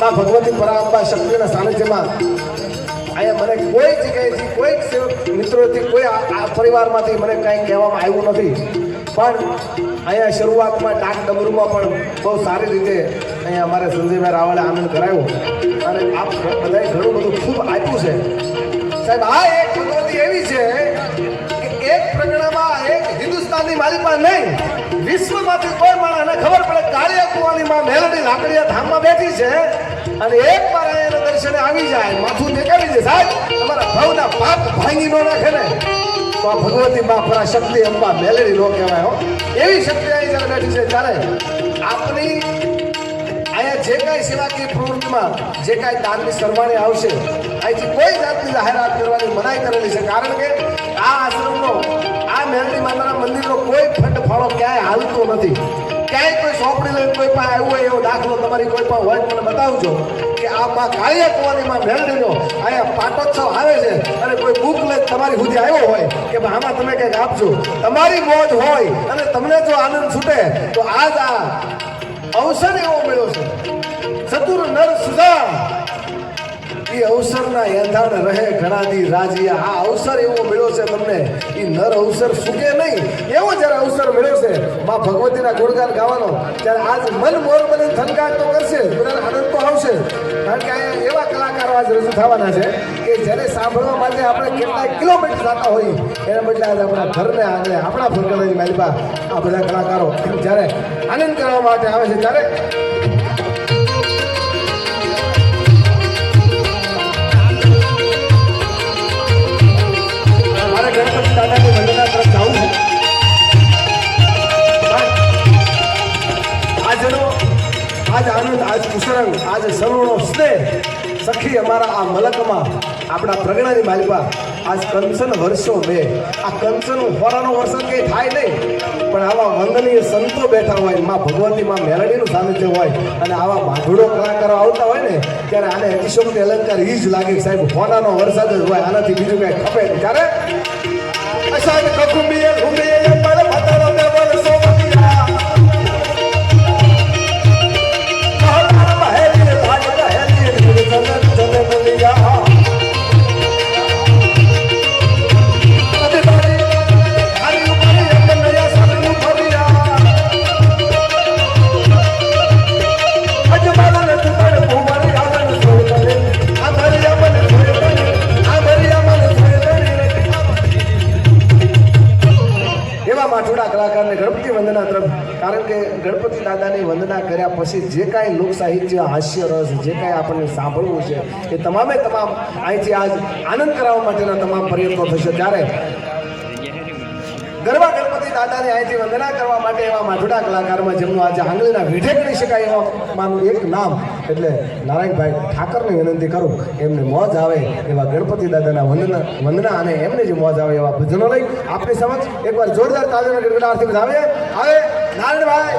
માં ભગવતી પરાંબા શક્તિના સાનિધ્યમાં અહીંયા મને કોઈ જગ્યાએથી કોઈ સેવક મિત્રોથી, કોઈ આ પરિવારમાંથી મને કાંઈ કહેવામાં આવ્યું નથી. પણ અહીંયા શરૂઆતમાં ડાક ડમરૂમાં પણ બહુ સારી રીતે અહીંયા અમારે સંજયભાઈ રાવળે આનંદ કરાયો અને આપ બધાએ ઘણું બધું ખૂબ આપ્યું છે. સાહેબ, આ એક ભગવતી એવી છે કે એક પ્રગણામાં એક હિન્દુસ્તાનની માલિકા નહીં. વિશ્વમાંથી કોઈ માણસને ખબર પડે કાળિયા કુવાની માં મેલડી લાકડીયા ધામમાં બેઠી છે અને એક વાર એના દર્શને આવી જાય, માથું નીકળી દે. સાહેબ, તમારા ભવના પાપ ભાંગી નો નાખે ને? તો આ ભગવતી માં પરા શક્તિ અંબા મેલડી નો કહેવાય હો. એવી શક્તિ અહીં જ્યારે બેઠી છે. ત્યારે આપની અહીંયા જે કાંઈ સેવાકીય પ્રવૃત્તિમાં, જે કાંઈ દાનની સરવાણી આવશે, અહીંથી કોઈ જાતની જાહેરાત કરવાની મનાઈ કરેલી છે. કારણ કે આ આશ્રમનો આ મેરડી માતાના મંદિરનો કોઈ ફંડ ફાળો ક્યાંય હાલતો નથી. ક્યાંય કોઈ સોંપણી લઈને કોઈ પાસે આવ્યું હોય એવો દાખલો તમારી કોઈ પણ હોય મને બતાવજો કે આ માં કાળિયા કુવાની માં અહીંયા પાટોત્સવ આવે છે અને કોઈ બુક લઈ તમારી સુધી આવ્યો હોય કે આમાં તમે કંઈક આપજો. તમારી મોજ હોય અને તમને જો આનંદ છૂટે તો આજ આ અવસર એવો મળ્યો છે. ચતુર નર સુધા એ અવસરના યથાણ રહે ઘણા રાજી આ અવસર એવો મળ્યો છે તમને. એ નર અવસર સુકે નહીં. એવો જ્યારે અવસર મળ્યો છે, માં ભગવતીના ગુણગાન ગાવાનો, ત્યારે આજ મન મોર મને થનગાટ તો કરશે બધાને આનંદ તો આવશે. કારણ કે અહીંયા એવા કલાકારો આજ રજૂ થવાના છે કે જેને સાંભળવા માટે આપણે કેટલાય કિલોમીટર જતા હોઈએ. એના બદલે આજે આપણા ઘરને આંગણે આપણા ભગવાનની માલિકા આ બધા કલાકારો જ્યારે આનંદ કરવા માટે આવે છે, ત્યારે આજ આનંદ, આજ કુસરંગ આજ સરુણો સ્નેહ સખી અમારા આ મલકમાં, આપણા પ્રગણાની માલિકા આજ કંચન વર્ષો મેં. આ કંચન હોરાનો વર્ષન કંઈ થાય નહીં, પણ આવા વંદનીય સંતો બેઠા હોય, માં ભગવતી માં મેલડીનું સાનિધ્ય હોય, અને આવા માધુડો કલાકારો આવતા હોય ને, ત્યારે આને અતિશોક્તિ અલંકાર ઈ જ લાગે સાહેબ હોનાનો વરસાદ જ હોય, આનાથી બીજું કાંઈ ખપે ત્યારે અસાદ કકુંબીએ ઘુંબીએ પર પતરો દે બોલ દાદાની વંદના કર્યા પછી જે કાંઈ લોક હાસ્ય રસ જે કાંઈ આપણને સાંભળવું છે, એ તમામે તમામ અહીંથી આજ આનંદ કરાવવા માટેના તમામ પ્રયત્નો થશે. ત્યારે ગરબા ગણપતિ દાદાને અહીંથી વંદના કરવા માટે એવા માધુડા કલાકારમાં જેમનું આજે આંગળીના વીઢે કરી શકાય એવા માનું એક નામ, એટલે નારાયણભાઈ ઠાકરને વિનંતી કરું, એમને મોજ આવે એવા ગણપતિ દાદાના વંદના વંદના અને એમને જે મોજ આવે એવા ભજનો લઈ આપની સમક્ષ એકવાર જોરદાર તાલીમ ગણગણાર્થી બધા આવે આવે, નારાયણભાઈ